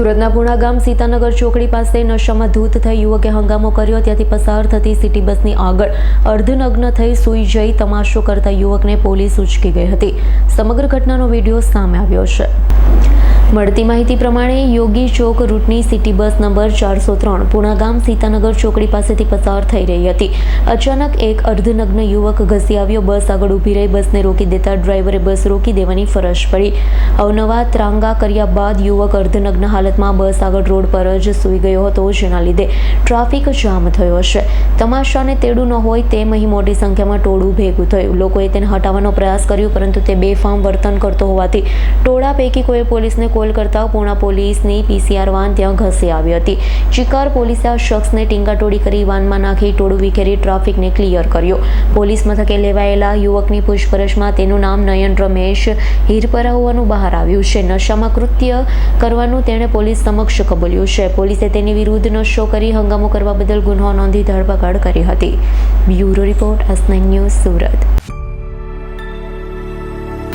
સુરતના પૂણા ગામ સીતાનગર ચોકડી પાસે નશામાં ધૂત થઈ યુવકે હંગામો કર્યો. ત્યાંથી પસાર થતી સિટી બસની આગળ અર્ધનગ્ન થઈ સૂઈ જઈ તમાશો કરતા યુવકને પોલીસ ઉચકી ગઈ હતી. સમગ્ર ઘટનાનો વીડિયો સામે આવ્યો છે. મળતી માહિતી પ્રમાણે યોગી ચોક રૂટની સિટી બસ નંબર ચારસો ત્રણ પુણા ગામ સીતાનગર ચોકડી પાસેથી પસાર થઈ રહી હતી. અચાનક એક અર્ધનગ્ન યુવક ઘસી આવ્યો. બસ આગળ ઊભી રહી. બસને રોકી દેતા ડ્રાઈવરે બસ રોકી દેવાની ફરજ પડી. અવનવા ત્રાંગા કર્યા બાદ યુવક અર્ધનગ્ન હાલતમાં બસ આગળ રોડ પર જ સૂઈ ગયો હતો, જેના લીધે ટ્રાફિક જામ થયો છે તમાશાને તેડું ન હોય તેમ અહીં મોટી સંખ્યામાં ટોળું ભેગું થયું. લોકોએ તેને હટાવવાનો પ્રયાસ કર્યો, પરંતુ તે બેફામ વર્તન કરતો હોવાથી ટોળા પૈકી કોઈ પોલીસને કોલ કરતા પૂણા પોલીસની પીસીઆર વાન ત્યાં ઘસી આવી હતી. ચિકાર પોલીસે આ શખ્સને ટીંગાટોડી કરી વાનમાં નાખી ટોળું વિખેરી ટ્રાફિકને ક્લિયર કર્યો. પોલીસ મથકે લેવાયેલા યુવકની પૂછપરછમાં તેનું નામ નયન રમેશ હીરપરા હોવાનું બહાર આવ્યું છે. નશામાં કૃત્ય કરવાનું તેણે પોલીસ સમક્ષ કબૂલ્યું છે. પોલીસે તેની વિરુદ્ધ નશો કરી હંગામો કરવા બદલ ગુનો નોંધી ધરપકડ કરી હતી. બ્યુરો રિપોર્ટ અસનાઈ ન્યૂઝ સુરત.